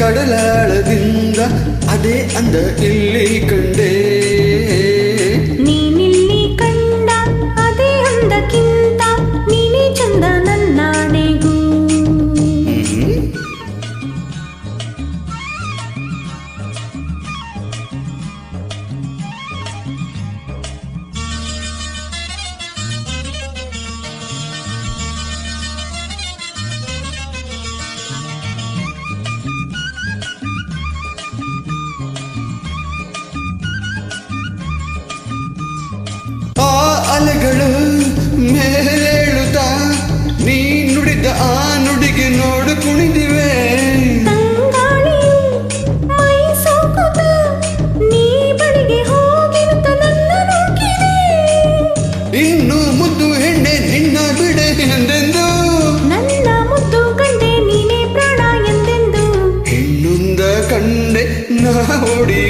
கடலாளதிந்த அதே அந்த இல்லை கண்டே.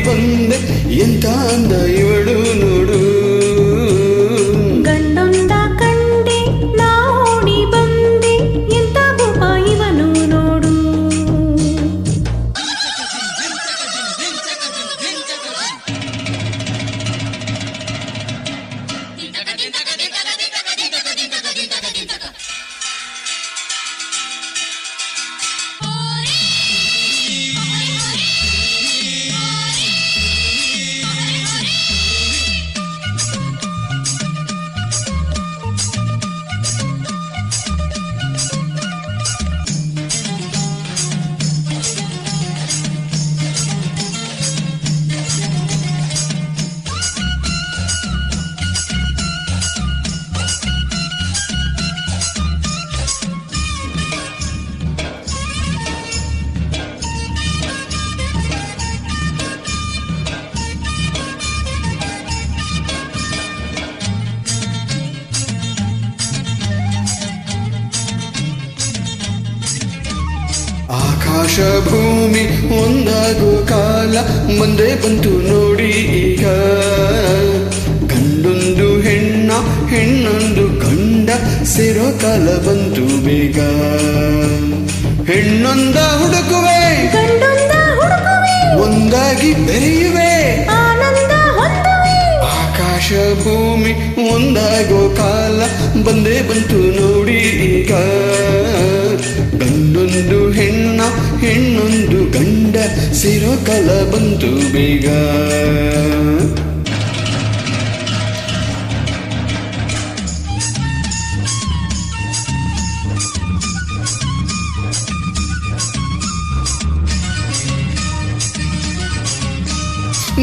வந்த என் தாந்தாய் ಭೂಮಿ ಒಂದಾಗೋ ಕಾಲ ಮುಂದೆ ಬಂತು ನೋಡಿ ಈಗ. ಗಂಡೊಂದು ಹೆಣ್ಣ ಹೆಣ್ಣೊಂದು ಗಂಡ ಸಿರೋ ಕಾಲ ಬಂತು ಬೇಗ. ಹೆಣ್ಣೊಂದ ಹುಡುಕುವೆ ಒಂದಾಗಿ ಬೆರೆಯುವೆ. ಆಕಾಶ ಭೂಮಿ ಒಂದಾಗೋ ಕಾಲ ಬಂದೇ ಬಂತು ಸೇರೋ ಬಂತು ಬೇಗ.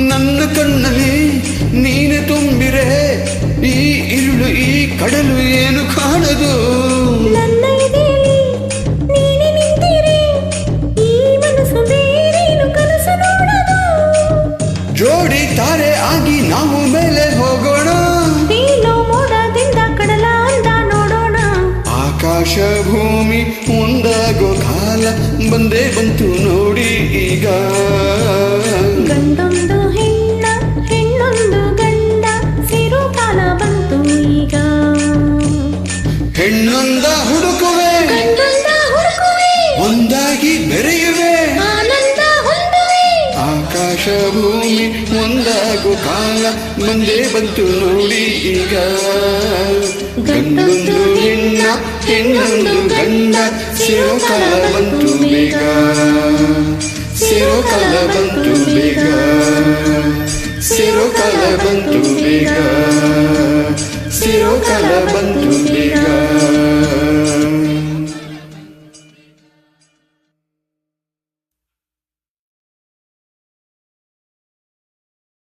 ನನ್ನ ಕಣ್ಣಲ್ಲಿ ನೀನೆ ತುಂಬಿರೆ ಈ ಇರುಳು ಈ ಕಡಲು ಏನು ಕಾಣದು? ಭೂಮಿ ಮುಂದಾಗೋ ಕಾಲ ಬಂದೇ ಬಂತು ನೋಡಿ ಈಗ. ಗಂಡೊಂದು ಹೆಣ್ಣ ಹೆಣ್ಣೊಂದು ಗಂಡ ಸೇರೋ ಕಾಲ ಬಂತು ಈಗ. ಹೆಣ್ಣೊಂದ ಹುಡುಕುವೆ ಒಂದಾಗಿ ಬೆರೆಯುವೆ. ಆಕಾಶ ಭೂಮಿ ಒಂದಾಗೋ ಕಾಲ ಬಂದೇ ಬಂತು ನೋಡಿ ಈಗ. ಗಂಡೊಂದು ನಿನ್ನ ಹೆಣ್ಣೊಂದು ಗಂಡ ಸಿರುಕಾಲ ಬಂತು ಬೇಗ ಸಿರುಕಾಲ ಬಂತು ಬೇಗ ಸಿರುಕಾಲ ಬಂತು ಬೇಗ ಸಿರುಕಾಲ ಬಂತು ಬೇಗ